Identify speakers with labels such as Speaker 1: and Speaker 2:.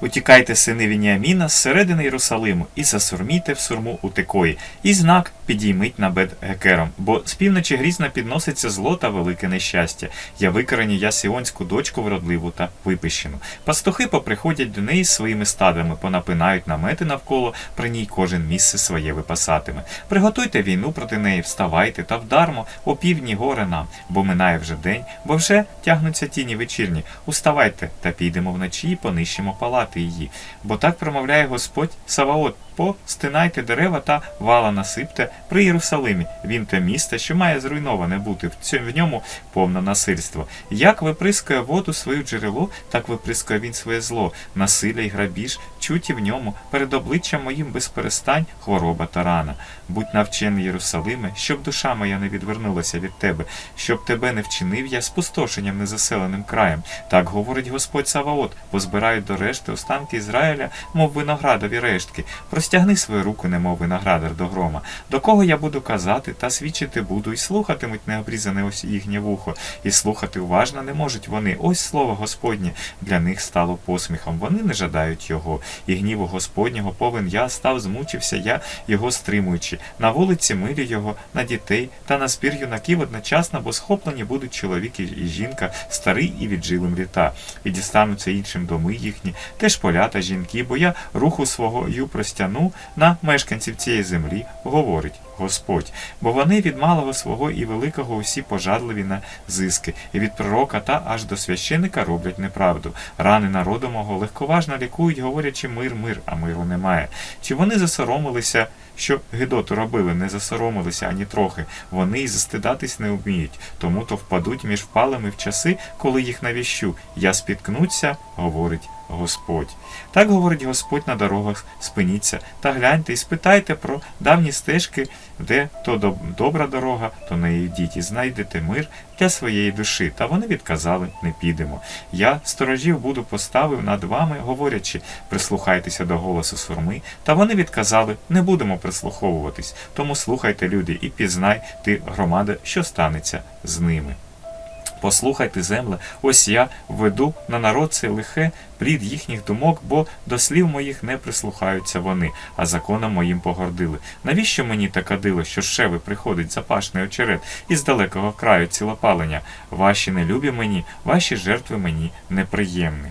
Speaker 1: Утікайте, сини Вініаміна, зсередини Єрусалиму, і засурмійте в сурму у Текої, і знак підіймить на бед Гекером, бо з півночі грізно підноситься зло та велике нещастя. Я викореню я сіонську дочку вродливу та випищену. Пастухи поприходять до неї своїми стадами, понапинають намети навколо, при ній кожен місце своє випасатиме. Приготуйте війну проти неї, вставайте та вдармо о півдні горе нам, бо минає вже день, бо вже тягнуться тіні вечірні. Уставайте та підемо вночі і понищимо палати її. Бо так промовляє Господь Саваот. Постинайте дерева та вала насипте при Єрусалимі. Він те місто, що має зруйноване бути, в ньому повне насильство. Як виприскує воду свою джерело, так виприскує він своє зло, насилля й грабіж, чуті в ньому, перед обличчям моїм без перестань хвороба та рана. Будь навчений, Єрусалиме, щоб душа моя не відвернулася від тебе, щоб тебе не вчинив я спустошенням незаселеним краєм. Так говорить Господь Саваот, позбирають до решти останки Ізраїля, мов виноградові рештки. Простягни свою руку, немов виноградар до грома. До кого я буду казати, та свідчити буду, і слухатимуть необрізане ось їхнє вухо, і слухати уважно не можуть вони. Ось слово Господнє для них стало посміхом. Вони не жадають його, і гніву Господнього повен я став, змучився я, його стримуючи. На вулиці милю його, на дітей та на збір юнаків одночасно, бо схоплені будуть чоловік і жінка, старий і віджилим літа, і дістануться іншим доми їхні, теж поля та жінки, бо я руху свого ю простяну на мешканців цієї землі, говорить Господь, бо вони від малого свого і великого усі пожадливі на зиски, і від пророка та аж до священика роблять неправду. Рани народу мого легковажно лікують, говорячи мир, мир, а миру немає. Чи вони засоромилися, що Гедоту робили, не засоромилися ані трохи. Вони й застидатись не вміють, тому то впадуть між впалими в часи, коли їх навіщу. Я спіткнуться, говорить Господь. Так говорить Господь на дорогах, спиніться та гляньте і спитайте про давні стежки, де то доб- добра дорога, то на йдіть, і знайдете мир для своєї душі. Та вони відказали, не підемо. Я сторожів буду поставив над вами, говорячи, прислухайтеся до голосу сурми. Та вони відказали, не будемо прислуховуватись. Тому слухайте, люди, і пізнай ти, громада, що станеться з ними. Послухайте, земле, ось я веду на народ цей лихе плід їхніх думок, бо до слів моїх не прислухаються вони, а законом моїм погордили. Навіщо мені така дило, що шеви приходить запашний очерет із далекого краю цілопалення? Ваші нелюбі мені, ваші жертви мені неприємні.